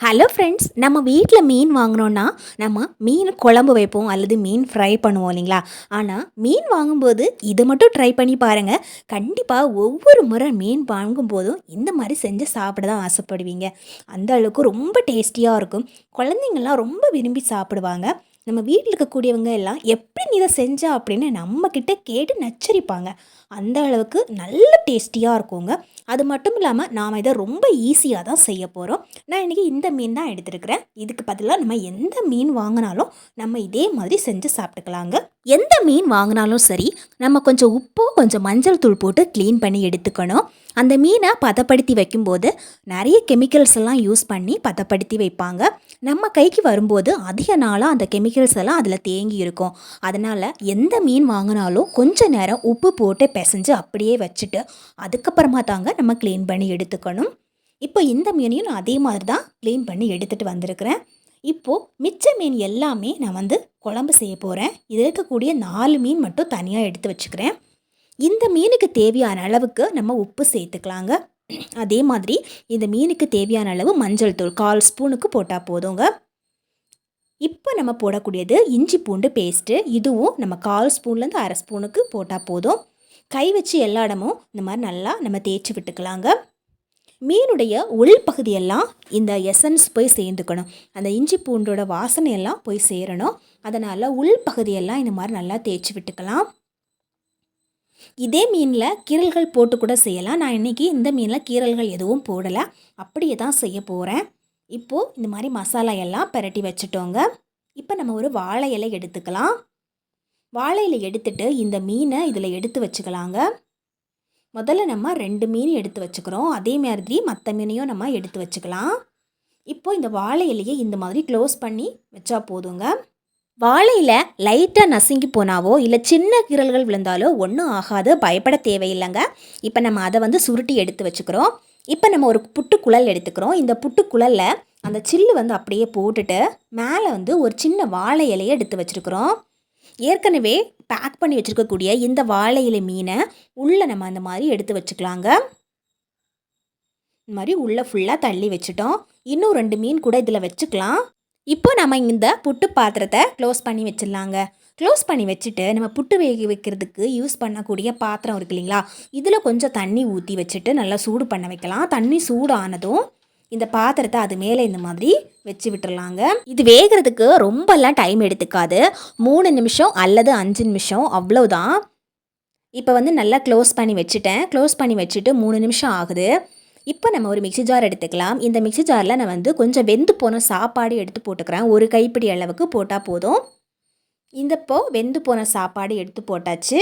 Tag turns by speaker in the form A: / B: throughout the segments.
A: Hello friends நம்ம வீட்டில் மீன் வாங்கினோன்னா நம்ம மீன் குழம்பு வைப்போம் அல்லது மீன் ஃப்ரை பண்ணுவோம் இல்லைங்களா? ஆனால் மீன் வாங்கும்போது இதை மட்டும் ட்ரை பண்ணி பாருங்கள் கண்டிப்பாக ஒவ்வொரு முறை மீன் வாங்கும்போதும் இந்த மாதிரி செஞ்சு சாப்பிட தான் ஆசைப்படுவீங்க. அந்த அளவுக்கு ரொம்ப டேஸ்டியாக இருக்கும். குழந்தைங்கள்லாம் ரொம்ப விரும்பி சாப்பிடுவாங்க. நம்ம வீட்டில் இருக்கக்கூடியவங்க எல்லாம் எப்படி நீ இதை செஞ்சா அப்படின்னு நம்மக்கிட்ட கேட்டு நச்சரிப்பாங்க. அந்த அளவுக்கு நல்ல டேஸ்டியாக இருக்குங்க. அது மட்டும் இல்லாமல் நாம் இதை ரொம்ப ஈஸியாக தான் செய்ய போகிறோம் நான் இன்றைக்கி இந்த மீன் தான் எடுத்துருக்கிறேன். இதுக்கு பதிலாக நம்ம எந்த மீன் வாங்கினாலும் நம்ம இதே மாதிரி செஞ்சு சாப்பிட்டுக்கலாங்க. எந்த மீன் வாங்கினாலும் சரி நம்ம கொஞ்சம் உப்பு கொஞ்சம் மஞ்சள் தூள் போட்டு க்ளீன் பண்ணி எடுத்துக்கணும். அந்த மீனை பதப்படுத்தி வைக்கும்போது நிறைய கெமிக்கல்ஸ் எல்லாம் யூஸ் பண்ணி பதப்படுத்தி வைப்பாங்க. நம்ம கைக்கு வரும்போது அதிக நாளாக அந்த கெமிக்கல்ஸ் எல்லாம் அதில் தேங்கி இருக்கும். அதனால் எந்த மீன் வாங்கினாலும் கொஞ்ச நேரம் உப்பு போட்டு பிசைஞ்சு அப்படியே வச்சுட்டு அதுக்கப்புறமா தாங்க நம்ம க்ளீன் பண்ணி எடுத்துக்கணும். இப்போ இந்த மீனையும் நான் அதே மாதிரி தான் க்ளீன் பண்ணி எடுத்துகிட்டு வந்திருக்கிறேன். இப்போது மிச்ச மீன் எல்லாமே நான் வந்து குழம்பு செய்ய போகிறேன் இதில் இருக்கக்கூடிய நாலு மீன் மட்டும் தனியாக எடுத்து வச்சுக்கிறேன். இந்த மீனுக்கு தேவையான அளவுக்கு நம்ம உப்பு சேர்த்துக்கலாங்க. அதே மாதிரி இந்த மீனுக்கு தேவையான அளவு மஞ்சள் தூள் கால் ஸ்பூனுக்கு போட்டால் போதுங்க. இப்போ நம்ம போடக்கூடியது இஞ்சி பூண்டு பேஸ்ட்டு இதுவும் நம்ம கால் ஸ்பூன்லேருந்து அரை ஸ்பூனுக்கு போட்டால் போதும். கை வச்சு எல்லா இடமும் இந்த மாதிரி நல்லா நம்ம தேய்ச்சி விட்டுக்கலாங்க. மீனுடைய உள் பகுதியெல்லாம் இந்த எசன்ஸ் போய் சேர்ந்துக்கணும். அந்த இஞ்சி பூண்டோட வாசனையெல்லாம் போய் சேரணும். அதனால் உள் பகுதியெல்லாம் இந்த மாதிரி நல்லா தேய்ச்சி விட்டுக்கலாம். இதே மீனில் கீரல்கள் போட்டு கூட செய்யலாம். நான் இன்றைக்கி இந்த மீனில் கீரல்கள் எதுவும் போடலை. அப்படியே தான் செய்ய போகிறேன் இப்போது இந்த மாதிரி மசாலா எல்லாம் பரட்டி வச்சுட்டோங்க. இப்போ நம்ம ஒரு வாழை இலை எடுத்துக்கலாம். வாழை இலை எடுத்துட்டு இந்த மீனை இதில் எடுத்து வச்சுக்கலாங்க. முதல்ல நம்ம ரெண்டு மீன் எடுத்து வச்சுக்கிறோம். அதே மாதிரி மற்ற மீனையும் நம்ம எடுத்து வச்சுக்கலாம். இப்போ இந்த வாழை இலையை இந்த மாதிரி க்ளோஸ் பண்ணி வச்சா போதுங்க. வாழையில் லைட்டாக நசுங்கி போனாவோ இல்லை சின்ன கீரல்கள் விழுந்தாலோ ஒன்றும் ஆகாது பயப்பட தேவையில்லைங்க. இப்போ நம்ம அதை வந்து சுருட்டி எடுத்து வச்சுக்கிறோம். இப்போ நம்ம ஒரு புட்டுக்குழல் எடுத்துக்கிறோம். இந்த புட்டுக்குழலில் அந்த சில்லு வந்து அப்படியே போட்டுட்டு மேலே வந்து ஒரு சின்ன வாழை இலையை எடுத்து வச்சுருக்குறோம். ஏற்கனவே பேக் பண்ணி வச்சுருக்கக்கூடிய இந்த வாழை இலை மீனை உள்ளே நம்ம அந்த மாதிரி எடுத்து வச்சுக்கலாங்க. இந்த மாதிரி உள்ளே ஃபுல்லாக தள்ளி வச்சுட்டோம். இன்னும் ரெண்டு மீன் கூட இதில் வச்சுக்கலாம். இப்போ நம்ம இந்த புட்டு பாத்திரத்தை க்ளோஸ் பண்ணி வச்சிடலாங்க. க்ளோஸ் பண்ணி வச்சுட்டு நம்ம புட்டு வேக வைக்கிறதுக்கு யூஸ் பண்ணக்கூடிய பாத்திரம் இருக்கு இல்லைங்களா? இதில் கொஞ்சம் தண்ணி ஊற்றி வச்சுட்டு நல்லா சூடு பண்ண வைக்கலாம். தண்ணி சூடு ஆனதும் இந்த பாத்திரத்தை அது மேலே இந்த மாதிரி வச்சு விட்டுறலாங்க. இது வேகிறதுக்கு ரொம்பலாம் டைம் எடுத்துக்காது. மூணு நிமிஷம் அல்லது அஞ்சு நிமிஷம் அவ்வளோதான் இப்போ வந்து நல்லா க்ளோஸ் பண்ணி வச்சுட்டேன். க்ளோஸ் பண்ணி வச்சுட்டு மூணு நிமிஷம் ஆகுது. இப்போ நம்ம ஒரு மிக்சி ஜார் எடுத்துக்கலாம். இந்த மிக்சி ஜாரில் நான் வந்து கொஞ்சம் வெந்து போன சாப்பாடு எடுத்து போட்டுக்கிறேன். ஒரு கைப்பிடி அளவுக்கு போட்டால் போதும். இந்தப்போ வெந்து போன சாப்பாடு எடுத்து போட்டாச்சு.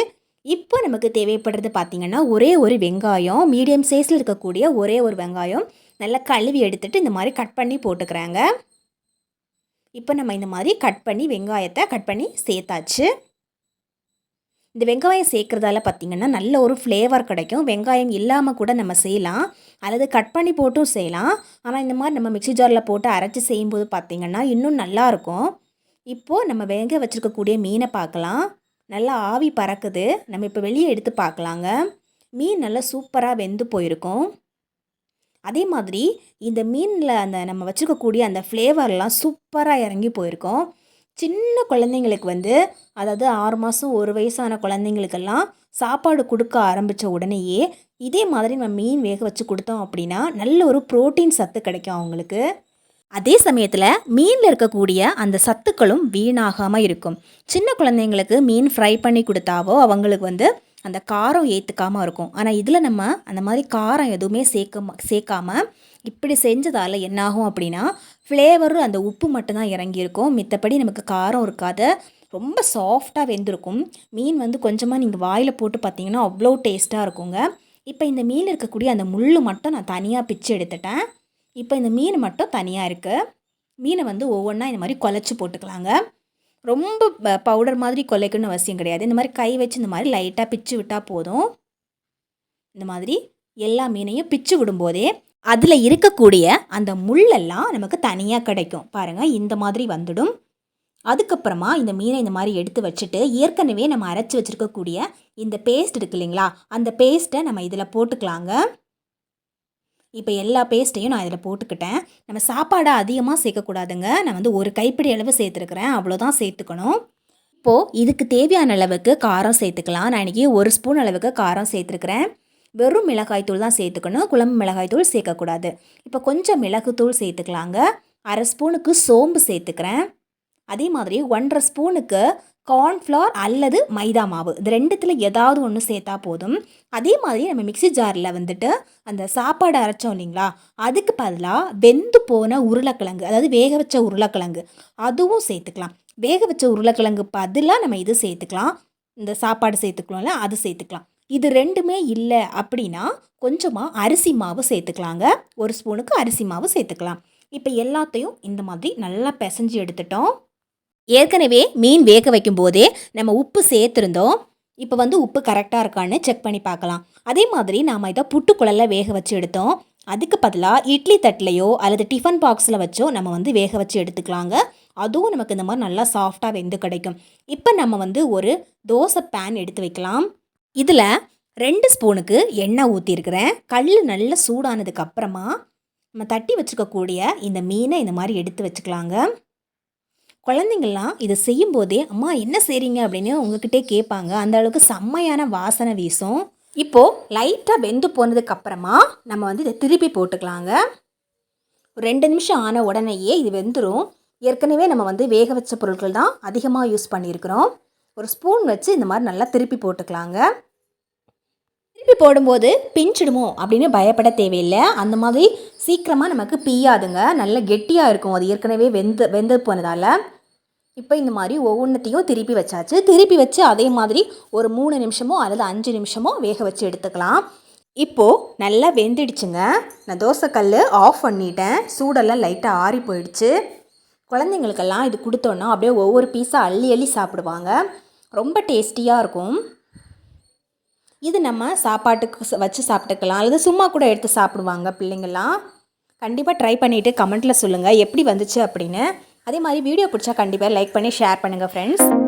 A: இப்போ நமக்கு தேவைப்படுறது பார்த்திங்கன்னா ஒரே ஒரு வெங்காயம் மீடியம் சைஸில் இருக்கக்கூடிய ஒரே ஒரு வெங்காயம் நல்லா கழுவி எடுத்துகிட்டு இந்த மாதிரி கட் பண்ணி போட்டுக்கிறாங்க. இப்போ நம்ம இந்த மாதிரி கட் பண்ணி வெங்காயத்தை கட் பண்ணி சேர்த்தாச்சு. இந்த வெங்காயம் சேர்க்குறதால பார்த்திங்கன்னா நல்ல ஒரு ஃப்ளேவர் கிடைக்கும். வெங்காயம் இல்லாமல் கூட நம்ம செய்யலாம். அல்லது கட் பண்ணி போட்டும் செய்யலாம். ஆனால் இந்த மாதிரி நம்ம மிக்சி ஜாரில் போட்டு அரைச்சி செய்யும்போது பார்த்திங்கன்னா இன்னும் நல்லாயிருக்கும் இப்போது நம்ம வேக வச்சுருக்கக்கூடிய மீனை பார்க்கலாம் நல்லா ஆவி பறக்குது. நம்ம இப்போ வெளியே எடுத்து பார்க்கலாங்க மீன் நல்லா சூப்பராக வெந்து போயிருக்கும். அதே மாதிரி இந்த மீனில் அந்த நம்ம வச்சுருக்கக்கூடிய அந்த ஃப்ளேவர்லாம் சூப்பராக இறங்கி போயிருக்கோம். சின்ன குழந்தைங்களுக்கு வந்து அதாவது ஆறு மாதம் ஒரு வயசான குழந்தைங்களுக்கெல்லாம் சாப்பாடு கொடுக்க ஆரம்பித்த உடனேயே இதே மாதிரி நம்ம மீன் வேக வச்சு கொடுத்தோம் அப்படின்னா நல்ல ஒரு ப்ரோட்டீன் சத்து கிடைக்கும் அவங்களுக்கு. அதே சமயத்தில் மீனில் இருக்கக்கூடிய அந்த சத்துக்களும் வீணாகாமல் இருக்கும். சின்ன குழந்தைங்களுக்கு மீன் ஃப்ரை பண்ணி கொடுத்தாவோ அவங்களுக்கு வந்து அந்த காரம் ஏற்றுக்காமல் இருக்கும். ஆனால் இதில் நம்ம அந்த மாதிரி காரம் எதுவுமே சேர்க்க சேர்க்காமல் இப்படி செஞ்சதால் என்னாகும் அப்படின்னா ஃப்ளேவரும் அந்த உப்பு மட்டும்தான் இறங்கியிருக்கும். மித்தபடி நமக்கு காரம் இருக்காது. ரொம்ப சாஃப்டாக வெந்திருக்கும். மீன் வந்து கொஞ்சமாக நீங்கள் வாயில் போட்டு பார்த்தீங்கன்னா அவ்வளோ டேஸ்ட்டாக இருக்குங்க. இப்போ இந்த மீன் இருக்கக்கூடிய அந்த முள் மட்டும் நான் தனியாக பிச்சு எடுத்துட்டேன். இப்போ இந்த மீன் மட்டும் தனியாக இருக்குது மீனை வந்து ஒவ்வொன்றா இந்த மாதிரி குழச்சி போட்டுக்கலாங்க. ரொம்ப பவுடர் மாதிரி கொலைக்கணும்னு அவசியம் கிடையாது. இந்த மாதிரி கை வச்சு இந்த மாதிரி லைட்டாக பிச்சு விட்டால் போதும். இந்த மாதிரி எல்லா மீனையும் பிச்சு விடும்போதே அதில் இருக்கக்கூடிய அந்த முள்ளெல்லாம் நமக்கு தனியாக கிடைக்கும். பாருங்கள் இந்த மாதிரி வந்துடும். அதுக்கப்புறமா இந்த மீனை இந்த மாதிரி எடுத்து வச்சுட்டு ஏற்கனவே நம்ம அரைச்சி வச்சுருக்கக்கூடிய இந்த பேஸ்ட் இருக்கு இல்லைங்களா? அந்த பேஸ்ட்டை நம்ம இதில் போட்டுக்கலாங்க. இப்போ எல்லா பேஸ்ட்டையும் நான் இதில் போட்டுக்கிட்டேன். நம்ம சாப்பாடை அதிகமாக சேர்க்கக்கூடாதுங்க. நான் வந்து ஒரு கைப்பிடி அளவு சேர்த்துருக்குறேன். அவ்வளோதான் சேர்த்துக்கணும். இப்போது இதுக்கு தேவையான அளவுக்கு காரம் சேர்த்துக்கலாம். நான் இன்றைக்கி ஒரு ஸ்பூன் அளவுக்கு காரம் சேர்த்துருக்குறேன். வெறும் மிளகாய்த்தூள் தான் சேர்த்துக்கணும். குழம்பு மிளகாய்த்தூள் சேர்க்கக்கூடாது. இப்போ கொஞ்சம் மிளகுத்தூள் சேர்த்துக்கலாங்க. அரை ஸ்பூனுக்கு சோம்பு சேர்த்துக்கிறேன். அதே மாதிரி ஒன்றரை ஸ்பூனுக்கு கார்ன்ஃப்ளவர் அல்லது மைதா மாவு. இது ரெண்டுத்தில் ஏதாவது ஒன்று சேர்த்தா போதும். அதே மாதிரி நம்ம மிக்ஸி ஜாரில் வந்துட்டு அந்த சாப்பாடு அரைச்சோம் இல்லைங்களா? அதுக்கு பதிலாக வெந்து போன உருளைக்கிழங்கு அதாவது வேக வச்ச உருளைக்கிழங்கு அதுவும் சேர்த்துக்கலாம். வேக வச்ச உருளைக்கிழங்கு பதிலாக நம்ம இது சேர்த்துக்கலாம். இந்த சாப்பாடு சேர்த்துக்கலாம்ல அது சேர்த்துக்கலாம். இது ரெண்டுமே இல்லை அப்படின்னா கொஞ்சமாக அரிசி மாவு சேர்த்துக்கலாங்க. ஒரு ஸ்பூனுக்கு அரிசி மாவு சேர்த்துக்கலாம். இப்போ எல்லாத்தையும் இந்த மாதிரி நல்லா பிசைஞ்சு எடுத்துட்டோம். ஏற்கனவே மீன் வேக வைக்கும் போதே நம்ம உப்பு சேர்த்துருந்தோம். இப்போ வந்து உப்பு கரெக்டாக இருக்கான்னு செக் பண்ணி பார்க்கலாம். அதே மாதிரி நாம் இதை புட்டுக்குழல்ல வேக வச்சு எடுத்தோம். அதுக்கு பதிலாக இட்லி தட்டிலையோ அல்லது டிஃபன் பாக்ஸில் வச்சோ நம்ம வந்து வேக வச்சு எடுத்துக்கலாங்க. அதுவும் நமக்கு இந்த மாதிரி நல்லா சாஃப்டாக வெந்து கிடைக்கும். இப்போ நம்ம வந்து ஒரு தோசை பேன் எடுத்து வைக்கலாம். இதில் ரெண்டு ஸ்பூனுக்கு எண்ணெய் ஊற்றிருக்கிறேன் கல் நல்லா சூடானதுக்கு அப்புறமா நம்ம தட்டி வச்சுக்கக்கூடிய இந்த மீனை இந்த மாதிரி எடுத்து வச்சுக்கலாங்க. குழந்தைங்கள்லாம் இதை செய்யும்போதே அம்மா என்ன செய்கிறீங்க அப்படின்னு உங்ககிட்டே கேட்பாங்க. அந்த அளவுக்கு செம்மையான வாசனை வீசும். இப்போது லைட்டாக வெந்து போனதுக்கு அப்புறமா நம்ம வந்து இதை திருப்பி போட்டுக்கலாங்க. ஒரு ரெண்டு நிமிஷம் ஆன உடனேயே இது வெந்துடும் ஏற்கனவே நம்ம வந்து வேக வச்ச பொருட்கள் தான் அதிகமாக யூஸ் பண்ணியிருக்கிறோம். ஒரு ஸ்பூன் வச்சு இந்த மாதிரி நல்லா திருப்பி போட்டுக்கலாங்க. திருப்பி போடும்போது பிஞ்சிடுமோ அப்படின்னு பயப்பட தேவையில்லை. அந்த மாதிரி சீக்கிரமாக நமக்கு பீயாதுங்க. நல்ல கெட்டியாக இருக்கும். அது ஏற்கனவே வெந்து வெந்து போனதால். இப்போ இந்த மாதிரி ஒவ்வொன்றத்தையும் திருப்பி வச்சாச்சு. திருப்பி வச்சு அதே மாதிரி ஒரு மூணு நிமிஷமோ அல்லது அஞ்சு நிமிஷமோ வேக வச்சு எடுத்துக்கலாம். இப்போது நல்லா வெந்துடுச்சுங்க. நான் தோசைக்கல் ஆஃப் பண்ணிட்டேன். சூடெல்லாம் லைட்டாக ஆறி போயிடுச்சு. குழந்தைங்களுக்கெல்லாம் இது கொடுத்தோன்னா அப்படியே ஒவ்வொரு பீஸாக அள்ளி அள்ளி சாப்பிடுவாங்க. ரொம்ப டேஸ்டியாக இருக்கும். இது நம்ம சாப்பாட்டுக்கு வச்சு சாப்பிட்டுக்கலாம். அல்லது சும்மா கூட எடுத்து சாப்பிடுவாங்க பிள்ளைங்கள்லாம் கண்டிப்பாக ட்ரை பண்ணிவிட்டு கமெண்ட்டில் சொல்லுங்கள் எப்படி வந்துச்சு அப்படின்னு. அதே மாதிரி வீடியோ பிடிச்சா கண்டிப்பாக லைக் பண்ணி ஷேர் பண்ணுங்கள் ஃப்ரெண்ட்ஸ்